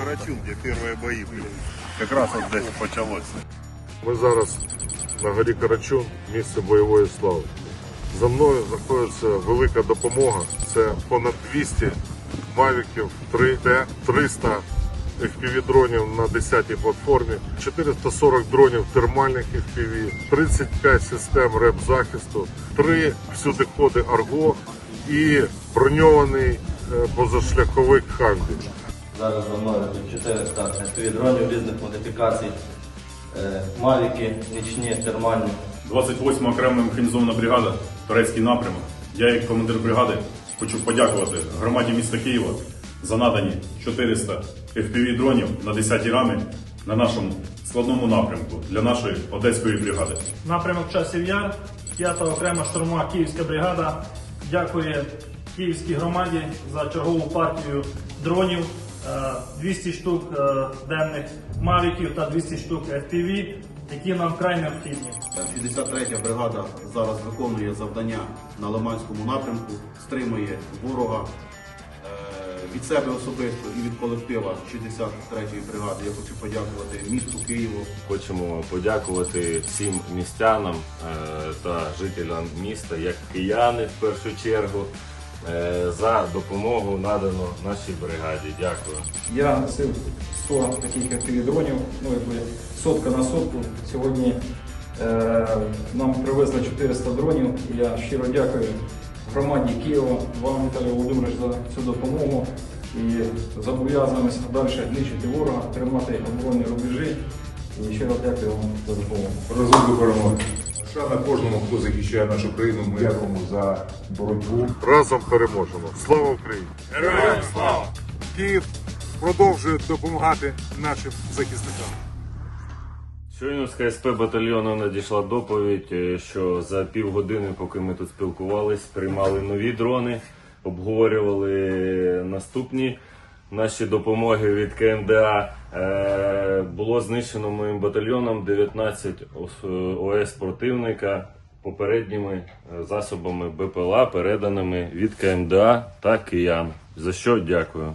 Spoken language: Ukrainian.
Карачун, где первые бои были. Как раз вот здесь почалось. Ми зараз на горі Карачун, місце бойової слави. За мною знаходиться велика допомога. Це понад 200 мавіків 3Т, 300 FPV-дронів на 10-й платформі, 440 дронів термальних FPV, 35 систем РЕП-захисту, 3 всюдиходи Арго і броньований е, позашляховик Хавбі. Зараз за мною тут 400 FPV дронів різних модифікацій, е, мавіки, нічні, термальні. 28 окрема механізована бригада, турецький напрямок. Я, як командир бригади, хочу подякувати громаді міста Києва за надані 400 FPV дронів на 10 рамі на нашому складному напрямку для нашої одеської бригади. Напрямок часів яр, 5 окрема штурмова Київська бригада дякує Київській громаді за чергову партію дронів, 200 штук е, денних мавіків та 200 штук FPV, які нам вкрай необхідні. 53 бригада зараз виконує завдання на Лиманському напрямку, стримує ворога. Е, Від себе особисто і від колектива 63-ї бригади я хочу подякувати місту Києву, Хочемо подякувати всім містянам е, та жителям міста, як кияни в першу чергу, е, за допомогу надану нашій бригаді. Дякую. Я носив 100 таких FPV-дронів, ну якби сотка на сотку. Сьогодні е, нам привезли 400 дронів. І я щиро дякую громаді Києва, вам, Віталій Володимирович, за цю допомогу. І зобов'язуємося далі нищити ворога, тримати оборонні рубежі. І щиро дякую вам за допомогу. разом до перемоги. Шана кожному, хто захищає нашу країну. Ми дякуємо за боротьбу. Разом переможемо. Слава Україні! Слава! Київ продовжує допомагати нашим захисникам. Щойно з КСП батальйону надійшла доповідь, е, що за півгодини, поки ми тут спілкувались, приймали нові дрони, обговорювали наступні наші допомоги від КМДА. Е, Було знищено моїм батальйоном 19 ос- противника попередніми е, засобами БПЛА, переданими від КМДА та киян. За що дякую.